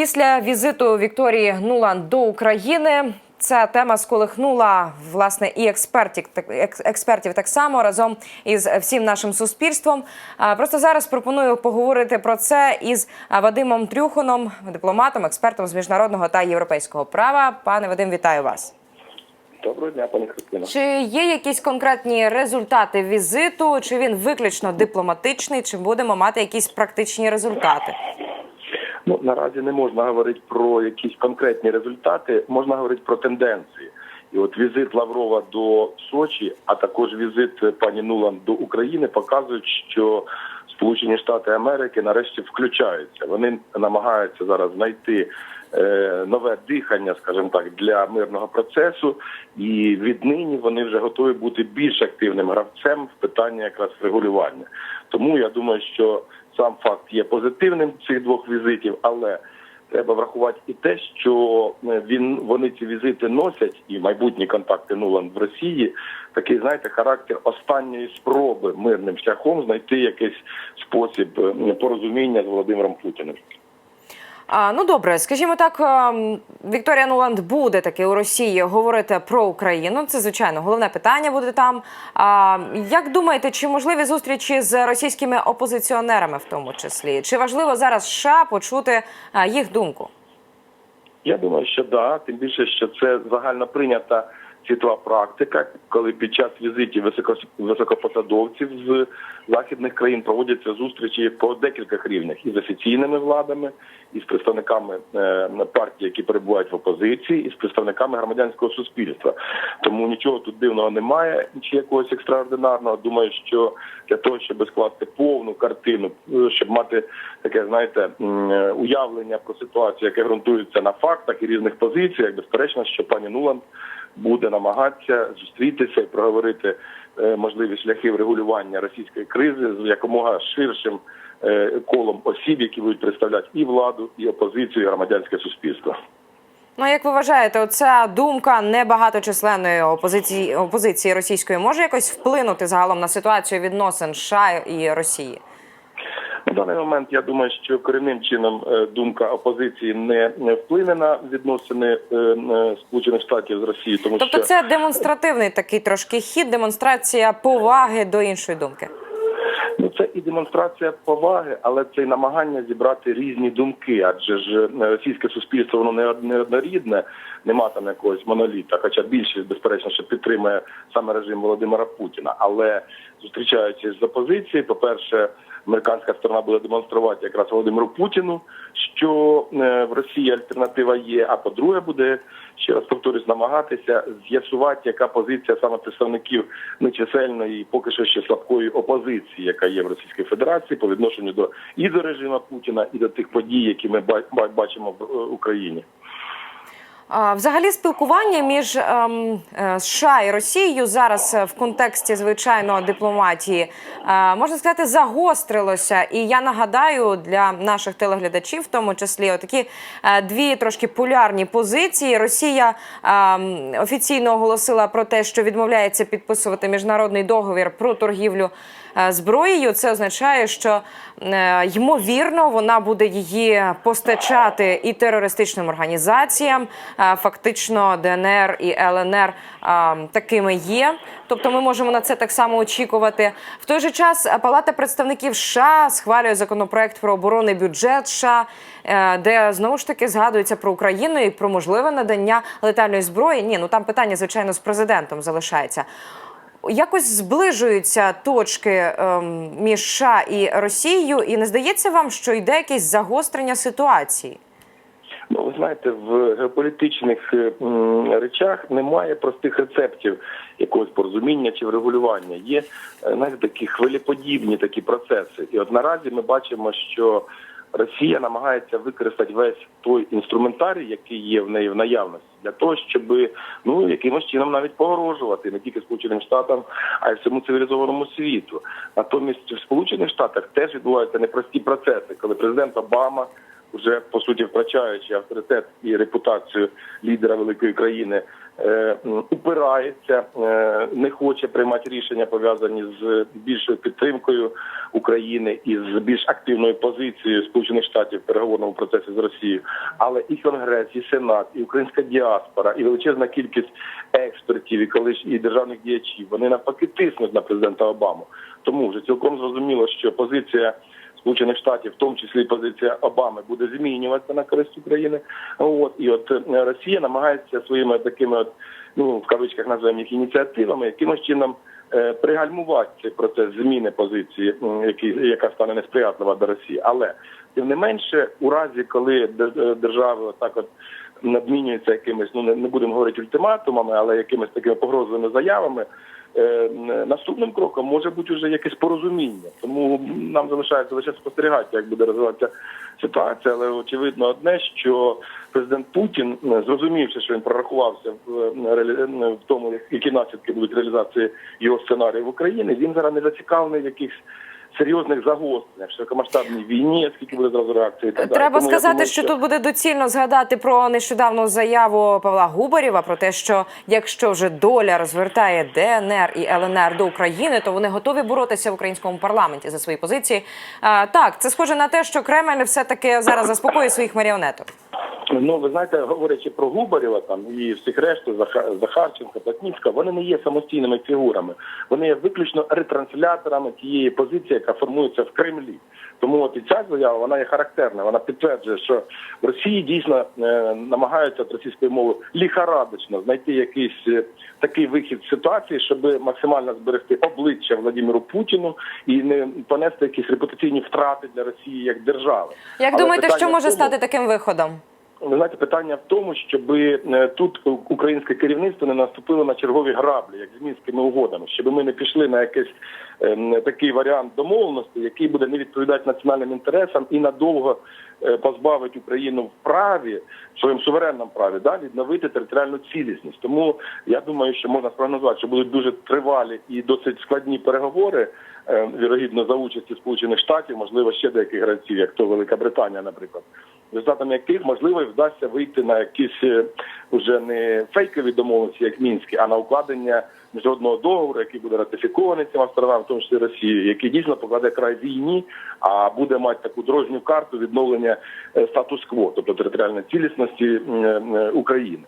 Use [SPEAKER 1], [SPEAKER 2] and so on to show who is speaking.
[SPEAKER 1] Після візиту Вікторії Нуланд до України ця тема сколихнула власне і експертів експертів так само разом із всім нашим суспільством. Просто зараз пропоную поговорити про це із Вадимом Трюхоном, дипломатом, експертом з міжнародного та європейського права. Пане Вадим, вітаю вас.
[SPEAKER 2] Доброго дня, пані Христина.
[SPEAKER 1] Чи є якісь конкретні результати візиту? Чи він виключно дипломатичний? Чи будемо мати якісь практичні результати?
[SPEAKER 2] Ну наразі не можна говорити про якісь конкретні результати, можна говорити про тенденції. І от візит Лаврова до Сочі, а також візит пані Нулан до України показують, що Сполучені Штати Америки нарешті включаються. Вони намагаються зараз знайти е, нове дихання, скажімо так, для мирного процесу, і віднині вони вже готові бути більш активним гравцем в питанні якраз регулювання. Тому я думаю, що сам факт є позитивним цих двох візитів, але треба врахувати і те, що е, він вони ці візити носять, і майбутні контакти Нулан в Росії такий, знаєте, характер останньої спроби мирним шляхом знайти якийсь спосіб е, порозуміння з Володимиром Путіним.
[SPEAKER 1] А, ну добре, скажімо так, ем, Вікторія Нуланд буде таки у Росії говорити про Україну. Це звичайно головне питання буде там. А, як думаєте, чи можливі зустрічі з російськими опозиціонерами, в тому числі? Чи важливо зараз США почути їх думку?
[SPEAKER 2] Я думаю, що да, тим більше, що це загально прийнята світова практика, коли під час візитів високо, високопосадовців з західних країн проводяться зустрічі по декількох рівнях і з офіційними владами, і з представниками е, партій, які перебувають в опозиції, і з представниками громадянського суспільства. Тому нічого тут дивного немає, чи якогось екстраординарного. Думаю, що для того, щоб скласти повну картину, е, щоб мати таке, знаєте, е, уявлення про ситуацію, яке ґрунтується на фактах і різних позиціях, безперечно, що пані Нуланд буде намагатися зустрітися і проговорити е, можливі шляхи врегулювання російської кризи з якомога ширшим е, колом осіб, які будуть представляти і владу, і опозицію, і громадянське суспільство.
[SPEAKER 1] Ну, як ви вважаєте, оця думка небагаточисленної опозиції опозиції російської може якось вплинути загалом на ситуацію відносин США і Росії?
[SPEAKER 2] На даний момент я думаю, що корінним чином е, думка опозиції не, не вплине на відносини е, е, Сполучених Штатів з Росією, тому
[SPEAKER 1] Тобто,
[SPEAKER 2] що
[SPEAKER 1] це демонстративний такий трошки хід, демонстрація поваги до іншої думки.
[SPEAKER 2] Ну, це і демонстрація поваги, але це і намагання зібрати різні думки. Адже ж російське суспільство воно не не однорідне, нема там якогось моноліта. Хоча більшість, безперечно, що підтримує саме режим Володимира Путіна. Але зустрічаючись з опозицією, по-перше, американська сторона буде демонструвати якраз Володимиру Путіну, що е, в Росії альтернатива є. А по-друге, буде ще раз повторюсь, намагатися з'ясувати, яка позиція саме представників нечисельної, поки що ще слабкої опозиції, яка є в Російській Федерації по відношенню до і до режиму Путіна, і до тих подій, які ми ба- ба- бачимо в е, Україні.
[SPEAKER 1] Взагалі, спілкування між ем, е, США і Росією зараз е, в контексті звичайно дипломатії е, можна сказати загострилося. І я нагадаю для наших телеглядачів, в тому числі, отакі дві трошки полярні позиції. Росія ем, офіційно оголосила про те, що відмовляється підписувати міжнародний договір про торгівлю зброєю. Це означає, що е, ймовірно вона буде її постачати і терористичним організаціям. Е, Фактично, ДНР і ЛНР е, такими є. Тобто, ми можемо на це так само очікувати. В той же час е, Палата представників США схвалює законопроект про оборонний бюджет США, е, де знову ж таки згадується про Україну і про можливе надання летальної зброї. Ні, ну там питання, звичайно, з президентом залишається. Якось зближуються точки ем, між США і Росією, і не здається вам, що йде якесь загострення ситуації?
[SPEAKER 2] Ну, ви знаєте, в геополітичних е, речах немає простих рецептів якогось порозуміння чи врегулювання. Є е, знаєте, такі хвилеподібні такі процеси. І от наразі ми бачимо, що Росія намагається використати весь той інструментарій, який є в неї в наявності, для того, щоб ну якимось чином навіть погрожувати не тільки Сполученим Штатам, а й всьому цивілізованому світу. Натомість в Сполучених Штатах теж відбуваються непрості процеси, коли президент Обама вже по суті втрачаючи авторитет і репутацію лідера великої країни, упирається, е, не хоче приймати рішення пов'язані з більшою підтримкою України і з більш активною позицією Сполучених Штатів в переговорному процесі з Росією. Але і Конгрес, і Сенат, і українська діаспора, і величезна кількість експертів, і колиш і державних діячів вони навпаки тиснуть на президента Обаму. Тому вже цілком зрозуміло, що позиція. Сполучених Штатів, в тому числі позиція Обами, буде змінюватися на користь України. От і от е, Росія намагається своїми такими, от ну в кавичках називаємо їх ініціативами, якимось чином е, пригальмувати цей процес зміни позиції, яка стане несприятлива до Росії. Але тим не менше, у разі, коли е, держави так от надмінюються якимись, ну не будемо говорити ультиматумами, але якимись такими погрозливими заявами. Е, Наступним кроком може бути вже якесь порозуміння, тому нам залишається лише спостерігати, як буде розвиватися ситуація. Але очевидно одне, що президент Путін, е, зрозумівши, що він прорахувався в, е, в тому, які наслідки будуть реалізації його сценарію в Україні, він зараз не зацікавлений якихось серйозних загостреннях, широкомасштабній війні, скільки буде зразу реакції. далі.
[SPEAKER 1] Треба
[SPEAKER 2] Тому
[SPEAKER 1] сказати,
[SPEAKER 2] думаю,
[SPEAKER 1] що тут буде доцільно згадати про нещодавну заяву Павла Губарєва про те, що якщо вже доля розвертає ДНР і ЛНР до України, то вони готові боротися в українському парламенті за свої позиції. А, так, це схоже на те, що Кремль все таки зараз заспокоює своїх маріонеток.
[SPEAKER 2] Ну, ви знаєте, говорячи про Губарєва там і всіх решту Заха- Захарченка, Платніцька, вони не є самостійними фігурами. Вони є виключно ретрансляторами тієї позиції, яка формується в Кремлі. Тому от і ця заява вона є характерна. Вона підтверджує, що в Росії дійсно е, намагаються от російською мовою ліхарадочно знайти якийсь е, такий вихід з ситуації, щоб максимально зберегти обличчя Владимиру Путіну і не понести якісь репутаційні втрати для Росії як держави.
[SPEAKER 1] Як
[SPEAKER 2] Але
[SPEAKER 1] думаєте, що може
[SPEAKER 2] тому-
[SPEAKER 1] стати таким виходом?
[SPEAKER 2] Ви знаєте, питання в тому, щоб тут українське керівництво не наступило на чергові граблі, як з мінськими угодами, щоб ми не пішли на якийсь ем, такий варіант домовленості, який буде не відповідати національним інтересам і надовго е, позбавить Україну в праві, в своєму суверенному праві, да, відновити територіальну цілісність. Тому я думаю, що можна спрогнозувати, що будуть дуже тривалі і досить складні переговори, е, вірогідно за участі Сполучених Штатів, можливо, ще деяких гравців, як то Велика Британія, наприклад результатом яких можливо вдасться вийти на якісь е, уже не фейкові домовленості, як мінські, а на укладення міжнародного договору, який буде ратифікований цими сторонами, в тому числі Росією, який дійсно покладе край війні, а буде мати таку дорожню карту відновлення е, статус-кво, тобто територіальної цілісності е, України.